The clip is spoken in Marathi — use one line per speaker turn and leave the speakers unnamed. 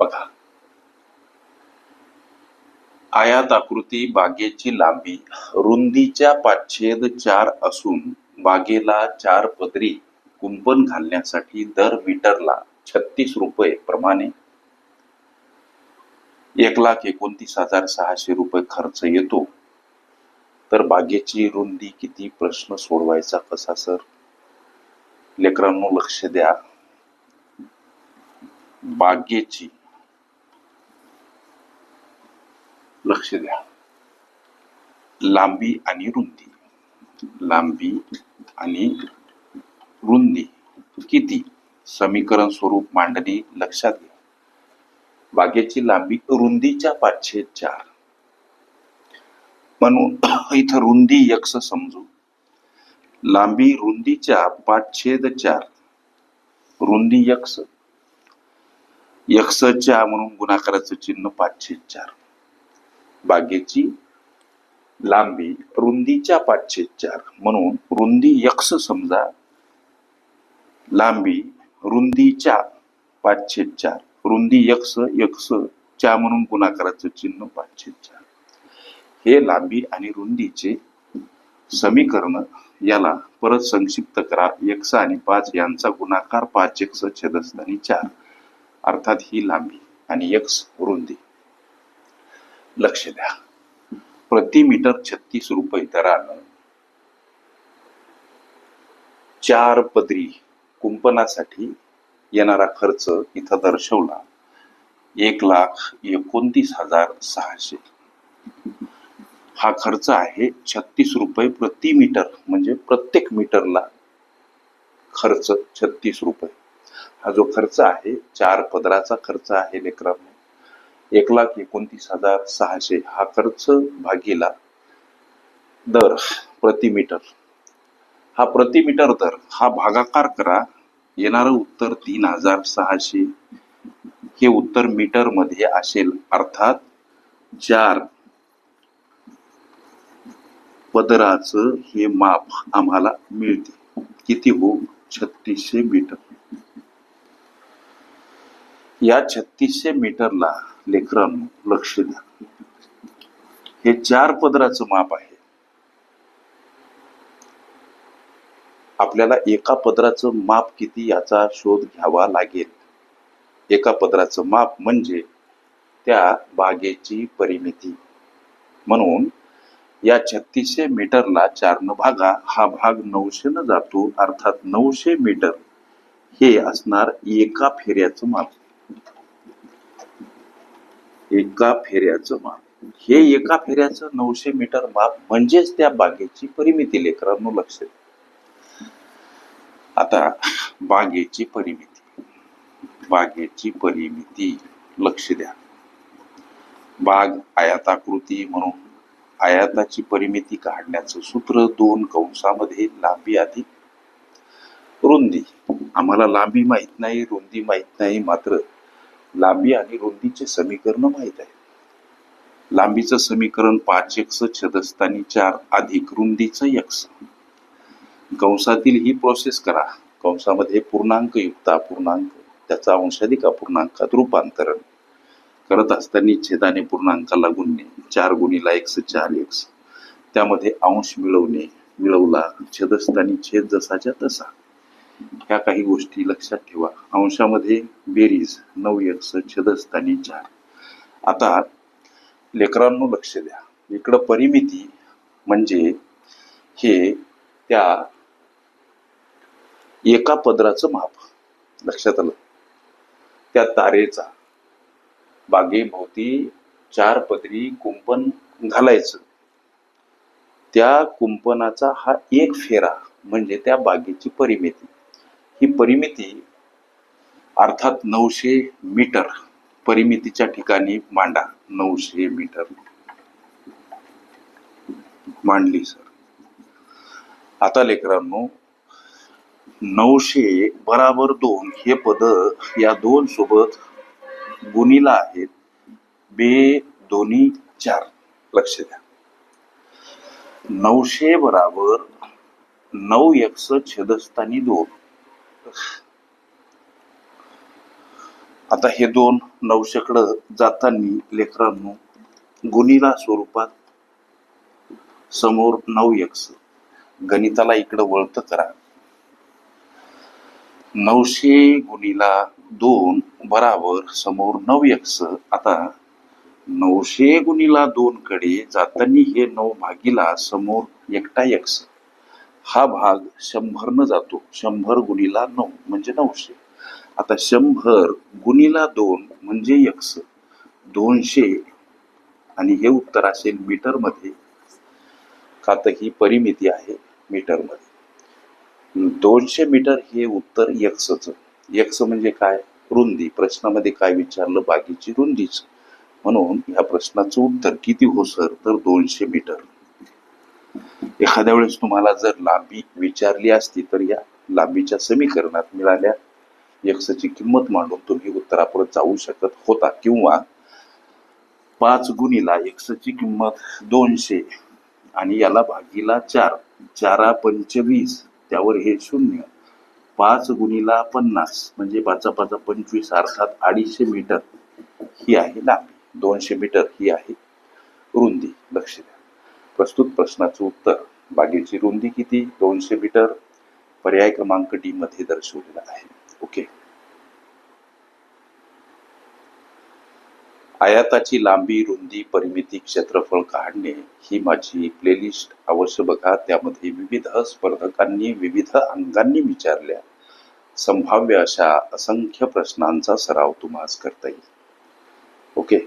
बघा. आयात आकृती बागेची लांबी रुंदीच्या पाचशेद चार असून बागेला चार पदरी कुंपण घालण्यासाठी दर मीटरला छत्तीस रुपये प्रमाणे. एक लाख एकोणतीस हजार सहाशे रुपये खर्च येतो. तर बागेची रुंदी किती? प्रश्न सोडवायचा कसा सर? लेकरांनो लक्ष द्या. बागेची लक्ष द्या. लांबी आणि रुंदी. लांबी आणि रुंदी किती? समीकरण स्वरूप मांडणी लक्षात घ्या. बागेची लांबी रुंदीच्या पाचशे चार. म्हणून इथं रुंदी यक्ष समजू. लांबी रुंदीच्या पाचछेद चार. रुंदी यक्ष. यक्षच्या म्हणून गुणाकाराचं चिन्ह पाचशे चार. बागेची लांबी रुंदीच्या पाचशे चार. म्हणून रुंदी यक्ष समजा लांबी रुंदीच्या पाचशे चार. रुंदी यक्ष यक्ष च्या म्हणून गुणाकाराचं चिन्ह पाचशे चार. हे लांबी आणि रुंदीचे समीकरण याला परत संक्षिप्त करा. यक्ष आणि पाच यांचा गुणाकार पाच यक्ष छेदस्थानी चार. अर्थात ही लांबी आणि यक्ष रुंदी. लक्ष द्या. प्रति मीटर छत्तीस रुपये दरानं चार पदरी कुंपणासाठी येणारा खर्च इथं दर्शवला. एक लाख एकोणतीस हजार सहाशे. हा खर्च आहे छत्तीस रुपये प्रति मीटर म्हणजे प्रत्येक मीटरला खर्च छत्तीस रुपये. हा जो खर्च आहे चार पदराचा खर्च आहे लेकरांनो एक लाख एकोणतीस हजार सहाशे हा खर्च भागीला दर प्रति मीटर. हा प्रति मीटर दर हा भागाकार करा. येणारं उत्तर तीन हजार सहाशे. हे उत्तर मीटरमध्ये असेल. अर्थात चार पदराचं हे माप आम्हाला मिळते. किती हो? छत्तीसशे मीटर. या छत्तीसशे मीटरला लेकरांनो लक्ष द्या. हे चार पदराचं माप आहे. आपल्याला एका पदराचं माप किती याचा शोध घ्यावा लागेल. एका पदराचं माप म्हणजे त्या बागेची परिमिती. म्हणून या छत्तीसशे मीटरला चारनं भागा हा भाग नऊशेनं जातो अर्थात नऊशे मीटर. हे असणार एका फेऱ्याचं माप. एका फेऱ्याचं माप. हे एका फेऱ्याचं नऊशे मीटर माप म्हणजेच त्या बागेची परिमिती लेकरांनो लक्ष द्या. आता बागेची परिमिती. बागेची परिमिती लक्ष द्या. बाग आयाताकृती म्हणून आयाताची परिमिती काढण्याचं सूत्र दोन कंसामध्ये लांबी अधिक रुंदी. आम्हाला लांबी माहीत नाही रुंदी माहीत नाही मात्र लांबी आणि रुंदीचे समीकरण माहीत आहे. लांबीचं समीकरण पाच एक्स छदस्थानी चार अधिक रुंदीचं यक्स. कंसातील ही प्रोसेस करा. कंसामध्ये पूर्णांक युक्त अपूर्णांक त्याचा अंशाधिक अपूर्णांकात रूपांतरण. करत असताना छेदाने पूर्णांकाला गुणणे चार गुणीला एक्स चार एक्स. त्यामध्ये अंश मिळवणे मिळवला छेदस्थानी छेद जसाच्या तसा. ह्या काही गोष्टी लक्षात ठेवा. अंशामध्ये बेरीज नऊ एक्स छेदस्थानी चार. आता लेकरांनो लक्ष द्या. इकडं परिमिती म्हणजे हे त्या एका पदराचं माप. लक्षात आलं? त्या तारेचा. बागेभोवती चार पदरी कुंपण घालायचं. त्या कुंपणाचा हा एक फेरा म्हणजे त्या बागेची परिमिती. ही परिमिती अर्थात नऊशे मीटर परिमितीच्या ठिकाणी मांडा. नऊशे मीटर. मांडली सर आता लेकरांनो नऊशे बराबर दोन हे पद या दोन सोबत गुणीला आहेत. बे दोन्ही चार. लक्ष द्या. नऊशे बराबर नऊ एकस छेदस्थानी दोन. आता हे दोन नवशेकडं जाताना लेकरांनो गुणीला स्वरूपात समोर नऊ एक्स गणिताला इकडं वळत करा. नऊशे गुणीला दोन बराबर समोर नऊ एक्स आता नऊशे गुणीला दोन कडे जाताना हे नऊ भागीला समोर एकटा एक्स हा भाग शंभरनं जातो. शंभर गुणीला नऊ म्हणजे नऊशे. आता शंभर गुणीला दोन म्हणजे यक्ष दोनशे आणि हे उत्तर असेल मीटरमध्ये. का तर ही परिमिती आहे मीटरमध्ये. दोनशे मीटर हे उत्तर एक्सच एक्स म्हणजे काय? रुंदी. प्रश्नामध्ये काय विचारलं? बाकीची रुंदीच. म्हणून या प्रश्नाचं उत्तर किती हो सर? तर दोनशे मीटर. एखाद्या वेळेस तुम्हाला जर लांबी विचारली असती तर या लांबीच्या समीकरणात मिळाल्या. एक्सची किंमत मांडून तुम्ही उत्तरापुढे जाऊ शकत होता किंवा पाच गुणीला एक्सची किंमत दोनशे आणि याला भागीला चार चारा पंचवीस त्यावर हे शून्य. पाच गुणीला पन्नास म्हणजे पाचा पाचा पंचवीस अर्थात अडीचशे मीटर ही आहे लांबी. दोनशे मीटर ही आहे रुंदी. लक्ष द्या. प्रस्तुत प्रश्नाचं उत्तर. बागेची रुंदी किती? दोनशे मीटर पर्याय क्रमांक डी मध्ये दर्शवलेला आहे. ओके आयाताची लांबी रुंदी परिमिती क्षेत्रफळ काढणे ही माझी प्लेलिस्ट अवश्य बघा. त्यामध्ये विविध स्पर्धकांनी विविध अंगांनी विचारल्या. संभाव्य अशा असंख्य प्रश्नांचा सराव तुम्हाला करता येईल. ओके